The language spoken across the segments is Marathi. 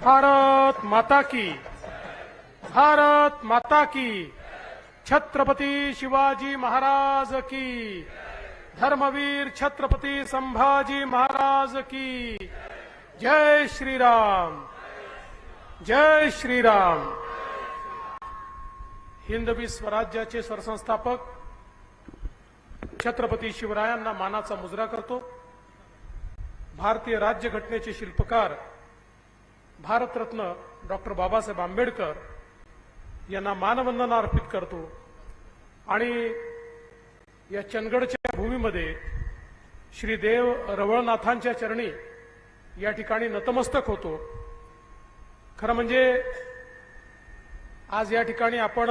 भारत माता की। भारत माता की। छत्रपती शिवाजी महाराज की। धर्मवीर छत्रपती संभाजी महाराज की। जय श्रीराम। जय श्रीराम। हिंदवी स्वराज्याचे सरसंस्थापक छत्रपती शिवरायांना मानाचा मुजरा करतो. भारतीय राज्यघटनेचे शिल्पकार भारतरत्न डॉक्टर बाबासाहेब आंबेडकर यांना मानवंदना अर्पित करतो आणि या चंदगडच्या भूमीमध्ये श्री देव रवळनाथांच्या चरणी या ठिकाणी नतमस्तक होतो. खरं म्हणजे आज या ठिकाणी आपण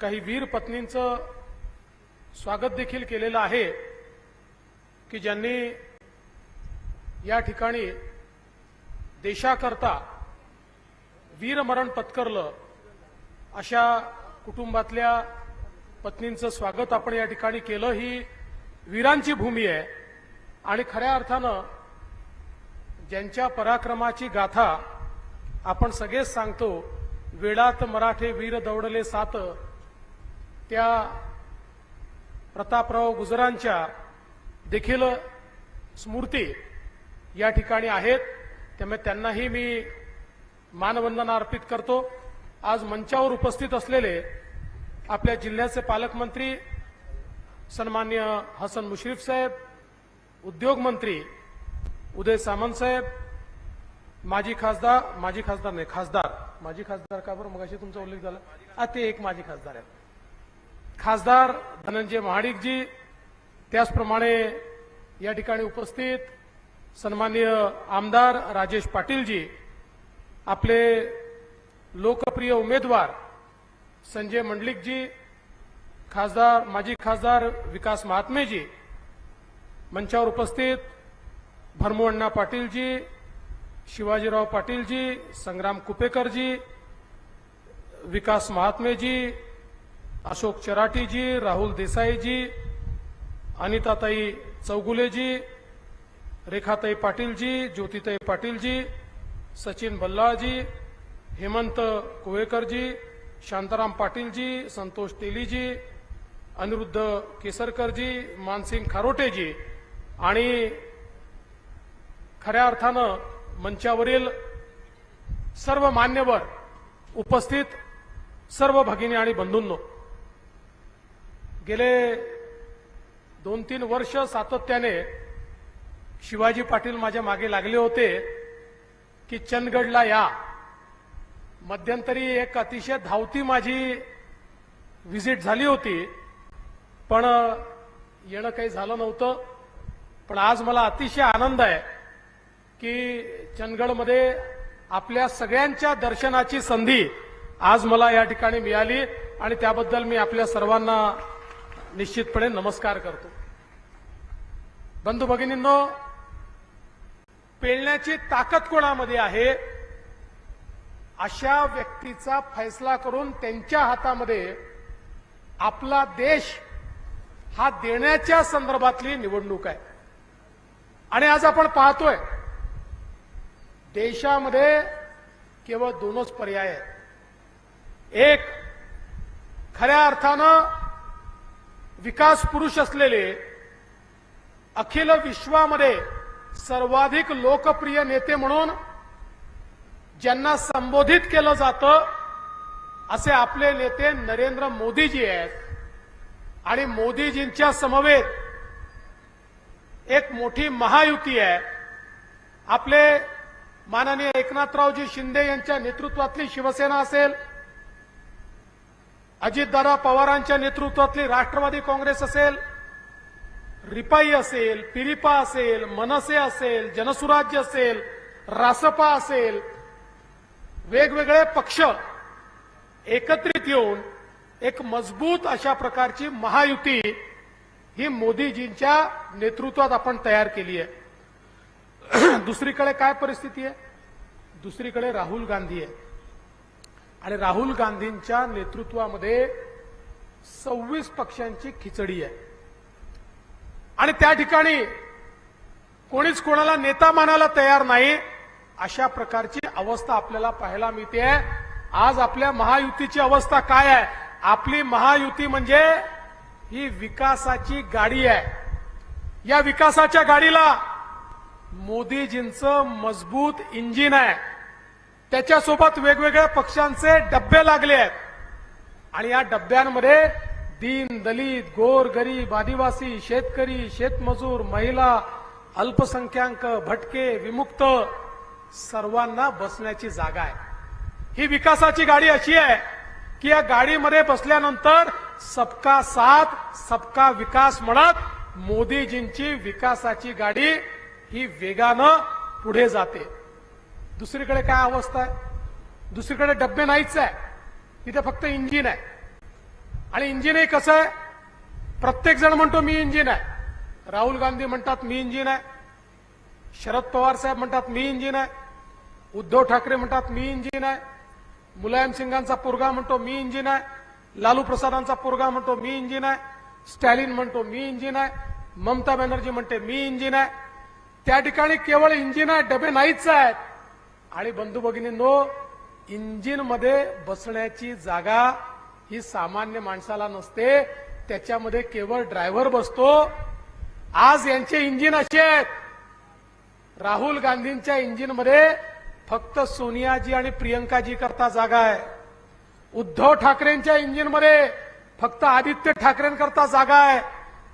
काही वीर पत्नींचं स्वागत देखील केलेलं आहे की ज्यांनी या ठिकाणी देशाकरता वीरमरण पत्करलं अशा कुटुंबातल्या पत्नींचं स्वागत आपण या ठिकाणी केलं. ही वीरांची भूमी आहे. आणि खऱ्या अर्थानं ज्यांच्या पराक्रमाची गाथा आपण सगळेच सांगतो वेळात मराठे वीर दौडले सात. त्या प्रतापराव गुजरांच्या देखील स्मृती या ठिकाणी आहेत. त्यामुळे त्यांनाही मी मानवंदना अर्पित करतो. आज मंचावर उपस्थित असलेले आपल्या जिल्ह्याचे पालकमंत्री सन्मान्य हसन मुश्रीफ साहेब उद्योगमंत्री उदय सामंत साहेब माजी खासदार माजी खासदार नाही खासदार. माजी खासदार का बरं? मगाशी तुमचा उल्लेख झाला. आ ते एक माजी खासदार आहेत. खासदार धनंजय महाडिकजी त्याचप्रमाणे या ठिकाणी उपस्थित सन्माननीय आमदार राजेश पाटीलजी आपले लोकप्रिय उमेदवार संजय मंडलिकजी खासदार माजी खासदार विकास महात्मेजी मंचावर उपस्थित भरमुअण्णा पाटीलजी शिवाजीराव पाटीलजी संग्राम कुपेकरजी विकास महात्मेजी अशोक चराटीजी राहुल देसाईजी अनिताताई चौगुलेजी रेखाताई पाटीलजी ज्योतिताई पाटीलजी सचिन बल्लाळजी हेमंत कुवेकरजी शांताराम पाटीलजी संतोष तेलीजी अनिरुद्ध केसरकरजी मानसिंग खारोटेजी आणि खऱ्या अर्थानं मंचावरील सर्व मान्यवर उपस्थित सर्व भगिनी आणि बंधूंनो गेले दोन तीन वर्ष सातत्याने शिवाजी पाटील माझ्या मागे लागले होते की चंदगडला या. मध्यंतरी एक अतिशय धावती माझी व्हिजिट झाली होती पण येणं काही झालं नव्हतं. पण आज मला अतिशय आनंद आहे की चंदगडमध्ये आपल्या सगळ्यांच्या दर्शनाची संधी आज मला या ठिकाणी मिळाली आणि त्याबद्दल मी आपल्या सर्वांना निश्चितपणे नमस्कार करतो. बंधू भगिनींनो पेलण्याची ताकद कोणामध्ये आहे? अशा व्यक्तीचा फैसला करून त्यांच्या हातामध्ये आपला देश हा देण्याच्या संदर्भातली निवडणूक आहे. आणि आज आपण पाहतोय देशामध्ये केवळ दोनच पर्याय आहेत. एक खऱ्या अर्थानं विकास पुरुष असलेले अखिल विश्वामध्ये सर्वाधिक लोकप्रिय नेते म्हणून ज्यांना संबोधित केलं जातं असे आपले नेते नरेंद्र मोदीजी आहेत. आणि मोदीजींच्या समवेत एक मोठी महायुती आहे. आपले माननीय एकनाथरावजी शिंदे यांच्या नेतृत्वातली शिवसेना असेल अजितदादा पवारांच्या नेतृत्वातली राष्ट्रवादी काँग्रेस असेल रिपाई असेल पिरिपा असेल मनसे असेल जनसुराज्य असेल रासपा असेल वेगवेगळे पक्ष एकत्रित येऊन एक मजबूत अशा प्रकारची महायुती ही मोदीजींच्या नेतृत्वात आपण तयार केली आहे. दुसरीकडे काय परिस्थिती आहे? दुसरीकडे राहुल गांधी आहे. आणि राहुल गांधींच्या नेतृत्वामध्ये सव्वीस पक्षांची खिचडी आहे. आणि त्या ठिकाणी कोणीच कोणाला नेता मानायला तयार नाही अशा प्रकारची अवस्था आपल्याला पाहायला मिळते. आज आपल्या महायुतीची अवस्था काय आहे? आपली महायुती म्हणजे ही विकासाची गाडी आहे. या विकासाच्या गाडीला मोदीजींचं मजबूत इंजिन आहे. त्याच्यासोबत वेगवेगळ्या पक्षांचे डब्बे लागले आहेत. आणि या डब्यांमध्ये दीन दलित गोर गरीब आदिवासी शेतकरी शेतमजूर महिला अल्पसंख्याक भटके विमुक्त सर्वांना बसण्याची जागा आहे. ही विकासाची गाडी अशी आहे की या गाडीमध्ये बसल्यानंतर सबका साथ सबका विकास म्हणत मोदीजींची विकासाची गाडी ही वेगानं पुढे जाते. दुसरीकडे काय अवस्था आहे? दुसरीकडे डब्बे नाहीच आहे. इथे फक्त इंजिन आहे. आणि इंजिन हे कसं आहे? प्रत्येक जण म्हणतो मी इंजिन आहे. राहुल गांधी म्हणतात मी इंजिन आहे. शरद पवार साहेब म्हणतात मी इंजिन आहे. उद्धव ठाकरे म्हणतात मी इंजिन आहे. मुलायम सिंगांचा पोरगा म्हणतो मी इंजिन आहे. लालू प्रसादांचा पोरगा म्हणतो मी इंजिन आहे. स्टॅलिन म्हणतो मी इंजिन आहे. ममता बॅनर्जी म्हणते मी इंजिन आहे. त्या ठिकाणी केवळ इंजिन आहे डबे नाहीच आहेत. आणि बंधू भगिनींनो इंजिनमध्ये बसण्याची जागा ही सामान्य माणसाला नसते त्याच्यामध्ये केवळ ड्रायव्हर बसतो. आज यांचे इंजिन असे आहेत. राहुल गांधींच्या इंजिनमध्ये फक्त सोनियाजी आणि प्रियंकाजी करता जागा आहे. उद्धव ठाकरेंच्या इंजिनमध्ये फक्त आदित्य ठाकरेंकरता जागा आहे.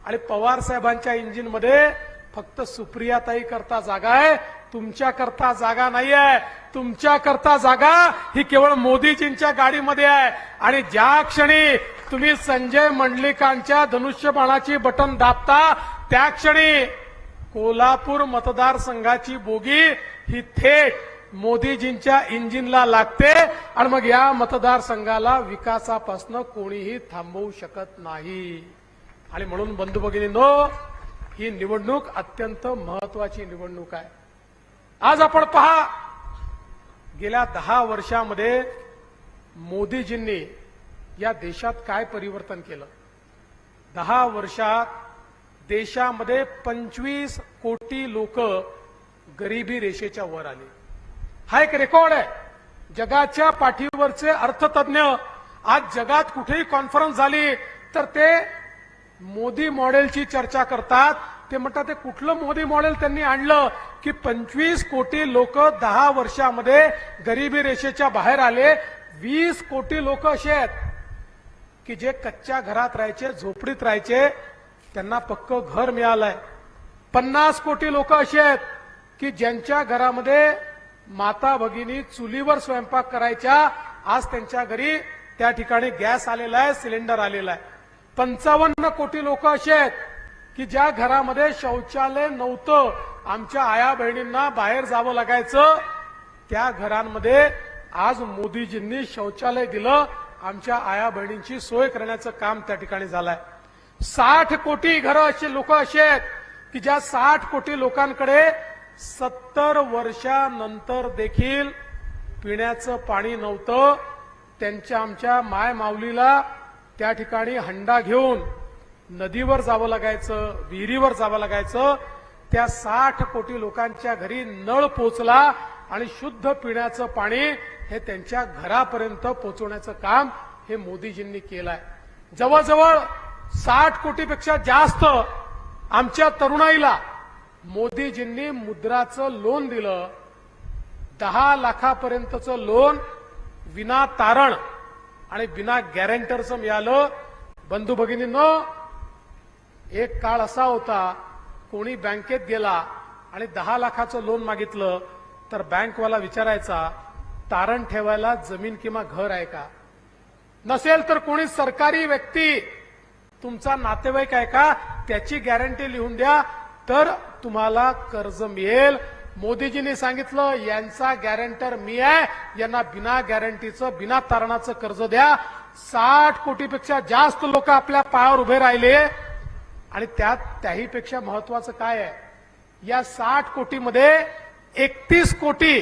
आणि पवार साहेबांच्या इंजिनमध्ये फक्त सुप्रियाताई करता जागा आहे. तुमच्या करता जागा नाही आहे तुमच्या करता जागा ही केवळ मोदीजींच्या गाडीमध्ये आहे. आणि ज्या क्षणी तुम्ही संजय मंडलिकांच्या धनुष्यबाणाची बटन दाबता त्या क्षणी कोल्हापूर मतदारसंघाची बोगी ही थेट मोदीजींच्या इंजिनला लागते आणि मग या मतदारसंघाला विकासापासून कोणीही थांबवू शकत नाही. आणि म्हणून बंधू भगिनींनो ही निवडणूक अत्यंत महत्वाची निवडणूक आहे. आज आपण पहा गेल्या दहा वर्षामध्ये मोदीजींनी या देशात काय परिवर्तन केलं? दहा वर्षात देशामध्ये पंचवीस कोटी लोक गरिबी रेषेच्या वर आले. हा एक रेकॉर्ड आहे. जगाच्या पाठीवरचे अर्थतज्ञ आज जगात कुठेही कॉन्फरन्स झाली तर ते मोदी मॉडेलची चर्चा करतात. ते म्हणतात ते कुठलं मोदी मॉडेल त्यांनी आणलं की पंचवीस कोटी लोक दहा वर्षामध्ये गरिबी रेषेच्या बाहेर आले. वीस कोटी लोक असे आहेत की जे कच्च्या घरात राहायचे झोपडीत राहायचे त्यांना पक्क घर मिळालंय. पन्नास कोटी लोक असे आहेत की ज्यांच्या घरामध्ये माता भगिनी चुलीवर स्वयंपाक करायच्या आज त्यांच्या घरी त्या ठिकाणी गॅस आलेला आहे सिलेंडर आलेला आहे. पंचावन्न कोटी लोक असे आहेत की ज्या घरामध्ये शौचालय नव्हतं आमच्या आया बहिणींना बाहेर जावं लागायचं त्या घरांमध्ये आज मोदीजींनी शौचालय दिलं आमच्या आया बहिणींची सोय करण्याचं काम त्या ठिकाणी झालंय. साठ कोटी घरं असे लोक असे आहेत की ज्या साठ कोटी लोकांकडे सत्तर वर्षानंतर देखील पिण्याचं पाणी नव्हतं त्यांच्या आमच्या माय माऊलीला त्या ठिकाणी हंडा घेऊन नदीवर जावं लागायचं विहिरीवर जावं लागायचं त्या साठ कोटी लोकांच्या घरी नळ पोचला आणि शुद्ध पिण्याचं पाणी हे त्यांच्या घरापर्यंत पोचवण्याचं काम हे मोदीजींनी केलंय. जवळजवळ साठ कोटीपेक्षा जास्त आमच्या तरुणाईला मोदीजींनी मुद्राचं लोन दिलं. दहा लाखापर्यंतचं लोन विना तारण आणि बिना गॅरेंटरचं मिळालं. बंधू भगिनींनो एक काळ असा होता कोणी बँकेत गेला आणि दहा लाखाचं लोन मागितलं तर बँकवाला विचारायचा तारण ठेवायला जमीन किंवा घर आहे का? नसेल तर कोणी सरकारी व्यक्ती तुमचा नातेवाईक आहे का? त्याची गॅरंटी लिहून द्या तर तुम्हाला कर्ज मिळेल. मोदीजींनी सांगितलं यांचा गॅरंटर मी आहे यांना बिना गॅरंटीचं बिना तारणाचं कर्ज द्या. साठ कोटीपेक्षा जास्त लोक आपल्या पायावर उभे राहिले. आणि त्यात त्याहीपेक्षा महत्वाचं काय आहे? या साठ कोटीमध्ये एकतीस कोटी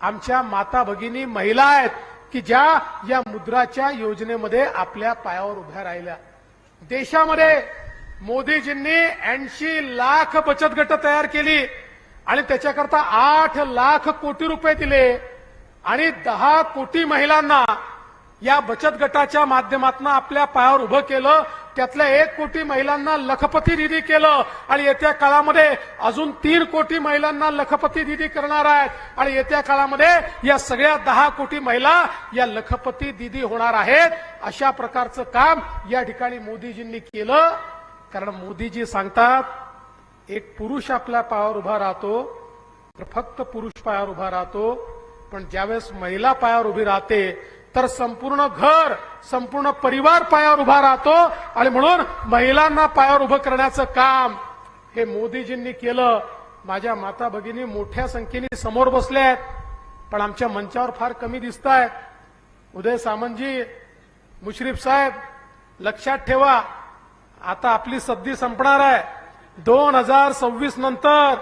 आमच्या माता भगिनी महिला आहेत की ज्या या मुद्राच्या योजनेमध्ये आपल्या पायावर उभ्या राहिल्या. देशामध्ये मोदीजींनी ऐंशी लाख बचत गट तयार केली आणि त्याच्याकरता आठ लाख कोटी रुपये दिले आणि दहा कोटी महिलांना या बचत गटाच्या माध्यमातून आपल्या पायावर उभं केलं त्यातल्या एक कोटी महिलांना लखपती निधी केलं आणि येत्या काळामध्ये अजून तीन कोटी महिलांना लखपती दिदी करणार आहेत. आणि येत्या काळामध्ये या सगळ्या दहा कोटी महिला या लखपती दिदी होणार आहेत. अशा प्रकारचं काम या ठिकाणी मोदीजींनी केलं. कारण मोदीजी सांगतात एक पुरुष आपल्या पायावर उभा राहतो तर फक्त पुरुष पायावर उभा राहतो. पण ज्यावेळेस महिला पायावर उभी राहते तर संपूर्ण घर संपूर्ण परिवार पायावर उभा राहतो आणि म्हणून महिलांना पायावर उभं करण्याचं काम हे मोदीजींनी केलं. माझ्या माता भगिनी मोठ्या संख्येने समोर बसल्या आहेत पण आमच्या मंचावर फार कमी दिसत आहेत. उदय सामंतजी मुश्रीफ साहेब लक्षात ठेवा आता आपली सद्दी संपणार आहे. दोन हजार सव्वीस नंतर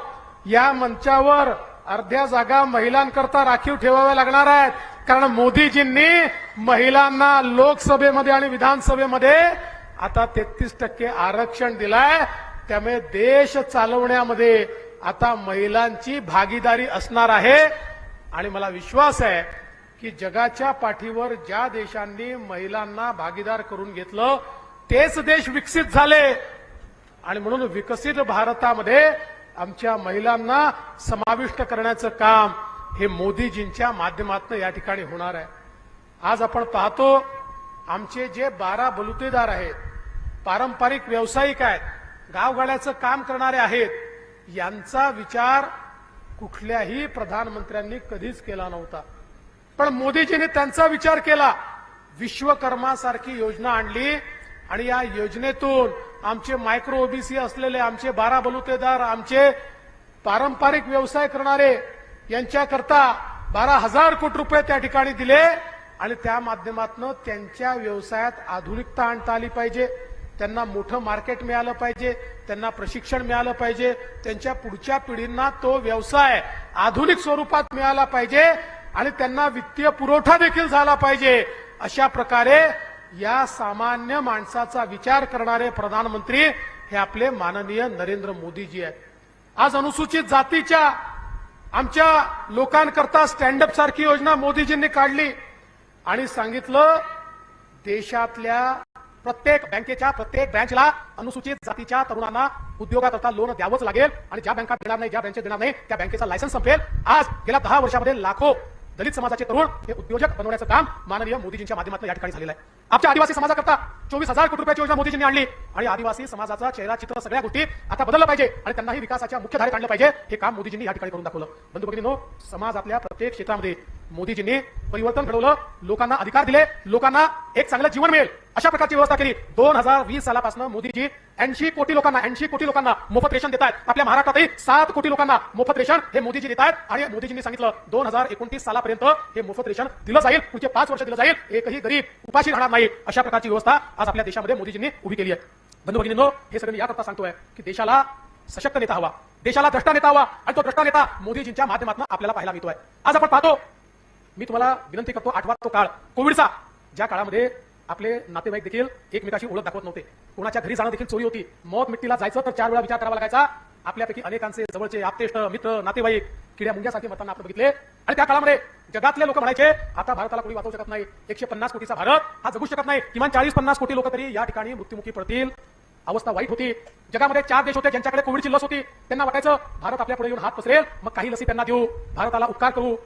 या मंचावर अर्ध्या जागा महिलांकरता राखीव ठेवाव्या लागणार आहेत. कारण मोदीजींनी महिलांना लोकसभेमध्ये आणि विधानसभेमध्ये आता तेहतीस टक्के आरक्षण दिलाय. त्यामुळे देश चालवण्यामध्ये आता महिलांची भागीदारी असणार आहे. आणि मला विश्वास आहे की जगाच्या पाठीवर ज्या देशांनी महिलांना भागीदार करून घेतलं तेच देश विकसित झाले. आणि म्हणून विकसित भारतामध्ये आमच्या महिलांना समाविष्ट करण्याचं काम हे मोदीजींच्या माध्यमातून या ठिकाणी होणार आहे. आज आपण पाहतो आमचे जे बारा बलुतेदार आहेत पारंपरिक व्यावसायिक आहेत गावगाड्याचं काम करणारे आहेत यांचा विचार कुठल्याही प्रधानमंत्र्यांनी कधीच केला नव्हता. पण मोदीजींनी त्यांचा विचार केला विश्वकर्मासारखी योजना आणली आणि या योजनेतून आमचे मायक्रो ओबीसी असलेले आमचे बारा बलुतेदार आमचे पारंपरिक व्यवसाय करणारे यांच्याकरता बारा हजार कोटी रुपये त्या ठिकाणी दिले आणि त्या माध्यमातून त्यांच्या व्यवसायात आधुनिकता आणता आली पाहिजे. त्यांना मोठं मार्केट मिळालं पाहिजे. त्यांना प्रशिक्षण मिळालं पाहिजे. त्यांच्या पुढच्या पिढींना तो व्यवसाय आधुनिक स्वरूपात मिळाला पाहिजे आणि त्यांना वित्तीय पुरवठा देखील झाला पाहिजे. अशा प्रकारे या सामान्य माणसाचा विचार करणारे प्रधानमंत्री हे आपले माननीय नरेंद्र मोदीजी आहेत. आज अनुसूचित जातीच्या आमच्या लोकांकरता स्टँडअप सारखी योजना मोदीजींनी काढली. आणि सांगितलं देशातल्या प्रत्येक बँकेच्या प्रत्येक ब्रँचला अनुसूचित जातीच्या तरुणांना उद्योगाकरता लोन द्यावंच लागेल. आणि ज्या बँका देणार नाही ज्या बँकेत देणार नाही त्या बँकेचा लायसन्स संपेल. आज गेल्या दहा वर्षामध्ये लाखो दलित समाजाचे तरुण हे उद्योजक बनवण्याचं काम माननीय मोदीजींच्या माध्यमातून या ठिकाणी झालेलं आहे. आमच्या आदिवासी समाजाकरता चोवीस हजार कोटी रुपयाची योजना मोदीजींनी आणली आणि आदिवासी समाजाचा चेहरा चित्र सगळ्या गोष्टी आता बदललं पाहिजे आणि त्यांनाही विकासाच्या मुख्य धारेत आणलं पाहिजे हे काम मोदीजींनी या ठिकाणी करून दाखवलं. बंधू भगिनीनो समाजातल्या प्रत्येक क्षेत्रामध्ये मोदीजींनी परिवर्तन घडवलं लोकांना अधिकार दिले लोकांना एक चांगलं जीवन मिळेल. अशा प्रकारची व्यवस्था केली. दोन हजार वीस सालापासून मोदीजी ऐंशी कोटी लोकांना ऐंशी कोटी लोकांना मोफत रेशन देत आहेत. आपल्या महाराष्ट्रातही सात कोटी लोकांना मोफत रेशन हे मोदीजी देत आहेत. आणि मोदीजींनी सांगितलं दोन हजार एकोणतीस सालापर्यंत हे मोफत रेशन दिलं जाईल पुढचे पाच वर्ष दिलं जाईल. एकही गरीब उपाशी राहणार नाही. अशा प्रकारची व्यवस्था आज आपल्या देशामध्ये मोदीजींनी उभी केली आहे. बंधू भगिनींनो हे सगळं याकरता सांगतोय की देशाला सशक्त नेता हवा. देशाला द्रष्टा नेता हवा. आणि तो द्रष्टा नेता मोदीजींच्या माध्यमातून आपल्याला पाहायला मिळतोय. आज आपण पाहतो मी तुम्हाला विनंती करतो आठवा तो काळ कोविडचा. ज्या काळामध्ये आपले नातेवाईक देखील एकमेकाशी ओळख दाखवत नव्हते. कोणाच्या घरी जाणं देखील चोरी होती. मौत मिट्टीला जायचं तर चार वेळा विचार करावा लागायचा. आपल्यापैकी अनेकांचे जवळचे आपतेष्ट मित्र नातेवाईक किड्या मुंग्यासारखे मतांना आपण बघितले. आणि त्या काळामध्ये जगातले लोक म्हणायचे आता भारताला कोणी वाचवू शकत नाही. एकशे पन्नास कोटीचा भारत हा जगू शकत नाही. किमान चाळीस पन्नास कोटी लोक तरी या ठिकाणी मृत्युमुखी पडतील. अवस्था वाईट होती. जगामध्ये चार देश होते ज्यांच्याकडे कोविडची लस होती. त्यांना वाटायचं भारत आपल्या पुढे येऊन हात पसरेल. मग काही लसी त्यांना देऊ. भारताला उपकार करू.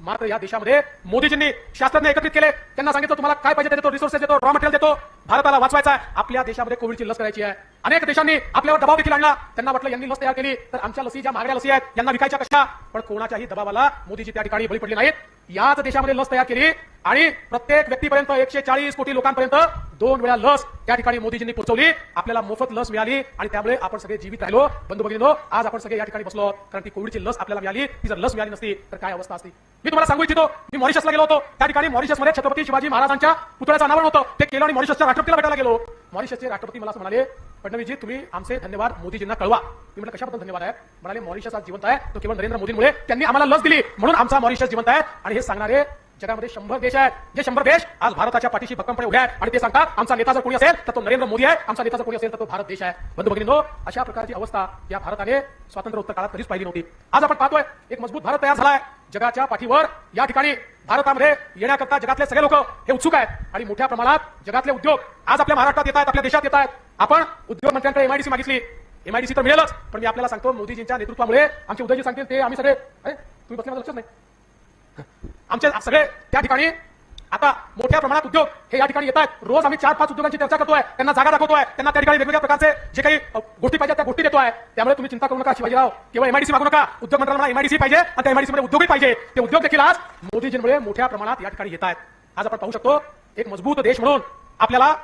मात्र या देशामध्ये मोदीजींनी शास्त्रज्ञ एकत्रित केले. त्यांना सांगितलं तुम्हाला काय पाहिजे ते देतो रिसोर्सेस देतो रॉ मटेरियल देतो. भारताला वाचवायचा आहे. आपल्या देशामध्ये कोविडची लस करायची आहे. अनेक देशांनी आपल्यावर दबाव देखील आणला. त्यांना वाटलं यांनी लस तयार केली. तर आमच्या लसी ज्या महागड्या लसी आहेत यांना विकायच्या कशा? पण कोणाच्याही दबावाला मोदीजी त्या ठिकाणी बळी पडली नाहीत. याच देशामध्ये लस तयार केली आणि प्रत्येक व्यक्तीपर्यंत एकशे चाळीस कोटी लोकांपर्यंत दोन वेळा लस त्या ठिकाणी मोदीजींनी पोहोचवली. आपल्याला मोफत लस मिळाली आणि त्यामुळे आपण सगळे जीवित राहिलो. बंधू भगिनीनो आज आपण सगळे या ठिकाणी बसलो कारण ती कोविडची लस आपल्याला मिळाली. ती जर लस मिळाली नसती तर काय अवस्था असती? मी तुम्हाला सांगू इच्छितो मी मॉरिशसला गेलो होतो. त्या ठिकाणी मॉरिशसमध्ये छत्रपती शिवाजी महाराजांच्या पुतळ्याचं अनावरण होतं. ते केलं आणि मॉरिशसच्या राष्ट्रपतीला भेटायला गेलो. मॉरिशसचे राष्ट्रपती मला असं म्हणाले फडणवीसजी तुम्ही आमचे धन्यवाद. मोदीजींना कळवा. मी म्हटलं कशाबद्दल धन्यवाद आहे? म्हणाले मॉरिशस आज जिवंत आहे. तो केवळ नरेंद्र मोदींमुळे त्यांनी आम्हाला लस दिली. म्हणून आमचा मॉरिशस जिवंत आहे. आणि हे सांगणारे जगामध्ये शंभर देश आहेत जे शंभर देश आज भारताच्या पाठीशी भक्कमपणे उभे आहेत. आणि ते सांगतात आमचा नेता जर कोणी असेल तर तो नरेंद्र मोदी आहे. आमचा नेता जर कोणी असेल तर तो भारत देश आहे. बंधू भगिनींनो अशा प्रकारची अवस्था या भारताने स्वातंत्र्य उत्तर काळात कधीच पाहिली नव्हती. आज आपण पाहतोय एक मजबूत भारत तयार झालाय. जगाच्या पाठीवर या ठिकाणी भारतामध्ये येण्याकरता जगातले सगळे लोक हे उत्सुक आहेत. आणि मोठ्या प्रमाणात जगातले उद्योग आज आपल्या महाराष्ट्रात येत आहेत आपल्या देशात येत आहेत. आपण उद्योग मंत्र्यांकडे एमआयडीसी मागितली. एमआयडीसी तर मिळेलच पण मी आपल्याला सांगतो मोदीजींच्या नेतृत्वामुळे आमचे उदयजी सांगतील ते आम्ही सगळे अरे तुम्ही बसले माझं नाही. आमचे सगळे त्या ठिकाणी आता मोठ्या प्रमाणात उद्योग हे या ठिकाणी येत आहेत रोज आम्ही चार पाच उद्योगांची चर्चा करतोय. त्यांना जागा दाखवतोय. त्यांना त्या ठिकाणी वेगवेगळ्या प्रकारचे जे काही गोष्टी पाहिजे त्या गोष्टी देतोय. त्यामुळे तुम्ही चिंता करू नका शिवाजीराव केवळ एमआयडीसी मागू नका. उद्योग मंत्रालयाला एमआयडीसी पाहिजे आणि त्या एमआयडीसी मध्ये उद्योगही पाहिजे. ते उद्योग देखील आज मोदीजींमुळे मोठ्या प्रमाणात या ठिकाणी येत आहेत आज आपण पाहू शकतो एक मजबूत देश म्हणून आपल्याला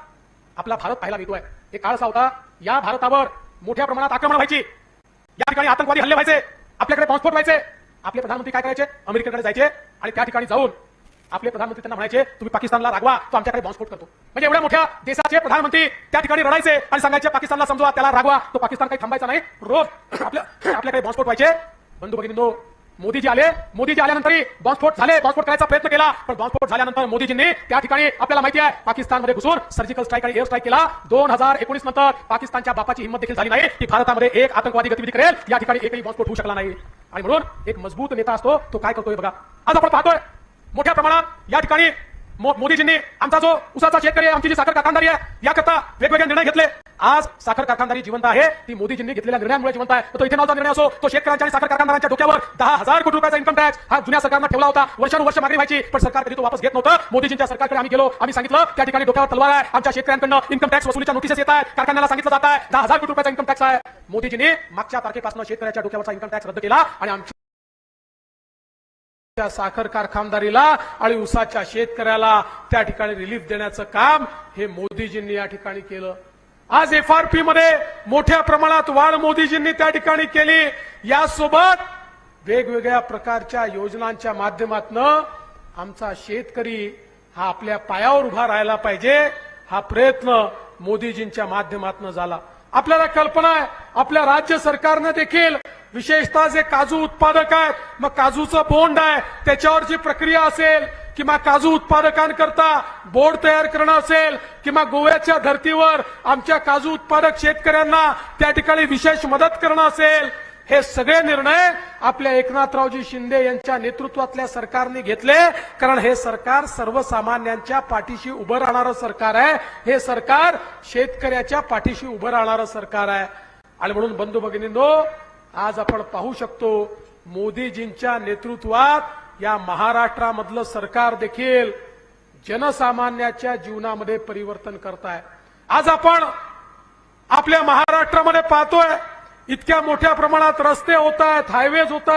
आपला भारत पाहायला मिळतोय. एक काळ असा होता या भारतावर मोठ्या प्रमाणात आक्रमण व्हायची. या ठिकाणी आतंकवादी हल्ले व्हायचे. आपल्याकडे ट्रान्सपोर्ट व्हायचे. आपले प्रधानमंत्री काय करायचे? अमेरिकेकडे जायचे आणि त्या ठिकाणी जाऊन आपले प्रधानमंत्री त्यांना म्हणायचे तुम्ही पाकिस्तानला रागवा तो आमच्याकडे बॉम्बस्फोट करतो. म्हणजे एवढ्या मोठ्या देशाचे प्रधानमंत्री त्या ठिकाणी रडायचे आणि सांगायचे पाकिस्तानला समजवा त्याला रागवा तो पाकिस्तान काही थांबायचा नाही. रोज आपल्या आपल्याकडे बॉम्बस्फोट व्हायचे. बंधू भगिनी मोदीजी आले. मोदीजी आल्यानंतरही बॉम्बस्फोट झाले. बॉम्बस्फोट करायचा प्रयत्न केला. पण बॉम्बस्फोट झाल्यानंतर मोदीजींनी त्या ठिकाणी आपल्याला माहिती आहे पाकिस्तानमध्ये घुसून सर्जिकल स्ट्राईक आणि एअर स्ट्राईक केला. दोन हजार एकोणीस नंतर पाकिस्तानच्या बापाची हिंमत देखील झाली नाही की भारतामध्ये एक आतंकवादी गतिविधी करेल. या ठिकाणी एकही बॉम्बस्फोट होऊ शकला नाही. आणि म्हणून एक मजबूत नेता असतो तो काय करतोय बघा. आज आपण पाहतोय मोठ्या प्रमाणात या ठिकाणी मोदीजींनी आमचा जो उसाचा शेतकरी आहे आमची जी साखर कारखानदारी आहे याकरता वेगवेगळे निर्णय घेतले. आज साखर कारखानदारी जिवंत आहे. ती मोदीजींनी घेतलेल्या निर्णयामुळे जिवंत आहे. तो इथेनॉलचा निर्णय असो तो शेतकऱ्यांच्या आणि साखर कारखानदारांच्या डोक्यावर दहा हजार कोटी रुपयाचा इन्कम टॅक्स हा जुन्या सरकारनं ठेवला होता. वर्षानुवर्ष मागणी व्हायची पण सरकार कधी तो वापस घेत नव्हतं. मोदीजींच्या सरकारकडे आम्ही गेलो आम्ही सांगितलं त्या ठिकाणी डोक्यावर तलवार आहे. आमच्या शेतकऱ्यांकडनं इन्कम टॅक्स वसुलीच्या नोटीसेस येत आहेत. कारखान्याला सांगितलं जात आहे. दहा हजार कोटी रुपयाचा इन्कम टॅक्स आहे. मोदीजींनी मागच्या तारखेपासून शेतकऱ्याच्या डोक्यावरचा इन्कम टॅक्स रद्द केला आणि आमच्या त्या साखर कारखानदारीला आणि उसाच्या शेतकऱ्याला त्या ठिकाणी रिलीफ देण्याचं काम हे मोदीजींनी या ठिकाणी केलं. आज एफआरपी मध्ये मोठ्या प्रमाणात वाढ मोदीजींनी त्या ठिकाणी केली. यासोबत वेगवेगळ्या प्रकारच्या योजनांच्या माध्यमातून आमचा शेतकरी हा आपल्या पायावर उभा राहायला पाहिजे हा प्रयत्न मोदीजींच्या माध्यमातून झाला. आपल्याला कल्पना आहे आपल्या राज्य सरकारनं देखील विशेषतः जे काजू उत्पादक आहेत मग काजूचं बोंड आहे त्याच्यावर जी प्रक्रिया असेल किंवा काजू उत्पादकांकरता बोर्ड तयार करणं असेल किंवा गोव्याच्या धर्तीवर आमच्या काजू उत्पादक शेतकऱ्यांना त्या ठिकाणी विशेष मदत करणं असेल हे सगळे निर्णय आपल्या एकनाथरावजी शिंदे यांच्या नेतृत्वातल्या सरकारने घेतले. कारण हे सरकार सर्वसामान्यांच्या पाठीशी उभं राहणारं सरकार आहे. हे सरकार शेतकऱ्याच्या पाठीशी उभं राहणारं सरकार आहे. आणि म्हणून बंधू भगिनींनो आज आपण पाहू शकतो मोदीजींच्या नेतृत्वात या महाराष्ट्रामधलं सरकार देखील जनसामान्याच्या जीवनामध्ये परिवर्तन करताय. आज आपण आपल्या महाराष्ट्रामध्ये पाहतोय इतक्या मोठ्या प्रमाणात रस्ते होत आहेत हायवेज होत